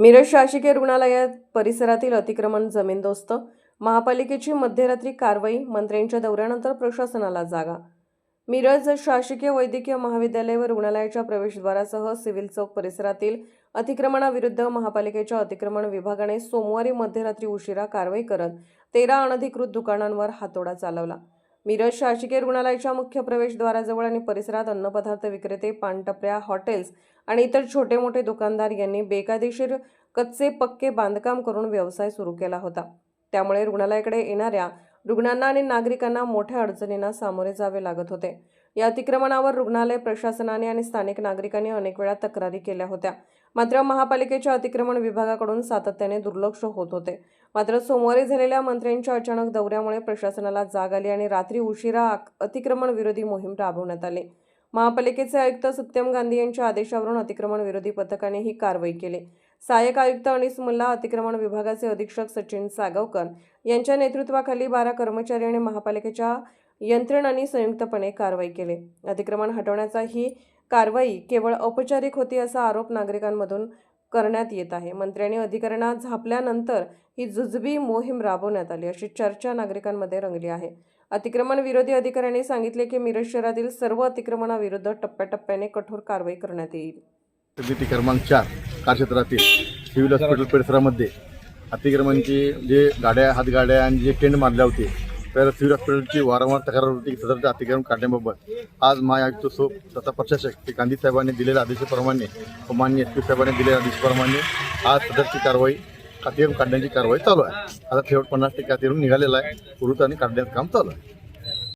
मिरज शासकीय रुग्णालयात परिसरातील अतिक्रमण जमीनदोस्त महापालिकेची मध्यरात्री कारवाई मंत्र्यांच्या दौऱ्यानंतर प्रशासनाला जागा. मिरज शासकीय वैद्यकीय महाविद्यालय व रुग्णालयाच्या प्रवेशद्वारासह सिव्हिल चौक परिसरातील अतिक्रमणाविरुद्ध महापालिकेच्या अतिक्रमण विभागाने सोमवारी मध्यरात्री उशिरा कारवाई करत तेरा अनधिकृत दुकानांवर हातोडा चालवला. मिरज शासकीय रुग्णालयाच्या मुख्य प्रवेशद्वाराजवळ आणि परिसरात अन्नपदार्थ विक्रेते पानटपऱ्या हॉटेल्स आणि इतर छोटे मोठे दुकानदार यांनी बेकायदेशीर कच्चे पक्के बांधकाम करून व्यवसाय सुरू केला होता. त्यामुळे रुग्णालयाकडे येणाऱ्या रुग्णांना आणि नागरिकांना मोठ्या अडचणींना सामोरे जावे लागत होते. या अतिक्रमणावर रुग्णालय प्रशासनाने आणि स्थानिक नागरिकांनी अनेक वेळा तक्रारी केल्या होत्या. मात्र महापालिकेच्या अतिक्रमण विभागाकडून सातत्याने दुर्लक्ष होत होते. मात्र सोमवारी झालेल्या मंत्र्यांच्या अचानक दौऱ्यामुळे प्रशासनाला जाग आली आणि रात्री उशिरा अतिक्रमण विरोधी मोहीम राबवण्यात आली. महापालिकेचे आयुक्त सत्यम गांधी यांच्या आदेशावरून अतिक्रमण विरोधी पथकाने ही कारवाई केली. सहाय्यक आयुक्त अनिस मुल्ला अतिक्रमण विभागाचे अधीक्षक सचिन सागवकर यांच्या नेतृत्वाखाली बारा कर्मचारी आणि महापालिकेच्या यंत्रणांनी संयुक्तपणे कारवाई केली. अतिक्रमण हटवण्याचा ही कारवाई केवळ औपचारिक होती असा आरोप नागरिकांमधून करण्यात येत आहे. मंत्र्यांनी अधिकाऱ्यांना झापल्यानंतर ही जुजबी मोहीम राबवण्यात आली. अशी चर्चा नागरिकांमध्ये रंगली आहे. अतिक्रमण विरोधी अधिकाऱ्यांनी सांगितले की मिरज शहरातील सर्व अतिक्रमणाविरुद्ध टप्प्याटप्प्याने कठोर कारवाई करण्यात येईल. समिती क्रमांक चार कार्यक्षेत्रातील सिव्हिल हॉस्पिटल परिसरामध्ये अतिक्रमणची जे गाड्या हातगाड्या आणि जे टेंट मारले होते तर सिव्हिल हॉस्पिटलची वारंवार तक्रार होती की सदरचे अतिक्रमण काढण्याबाबत आज महायुक्त सो तथा प्रशासक ते गांधी साहेबांनी दिलेल्या आदेशाप्रमाणे मान्य एस पी साहेबांनी दिलेल्या आदेशाप्रमाणे आज सदरची कारवाई अतिक्रम काढण्याची कारवाई चालू आहे. आता शेवट पन्नास टक्के अतिक्रम निघालेला आहे. पुरुष आणि काढण्याचं काम चालू आहे.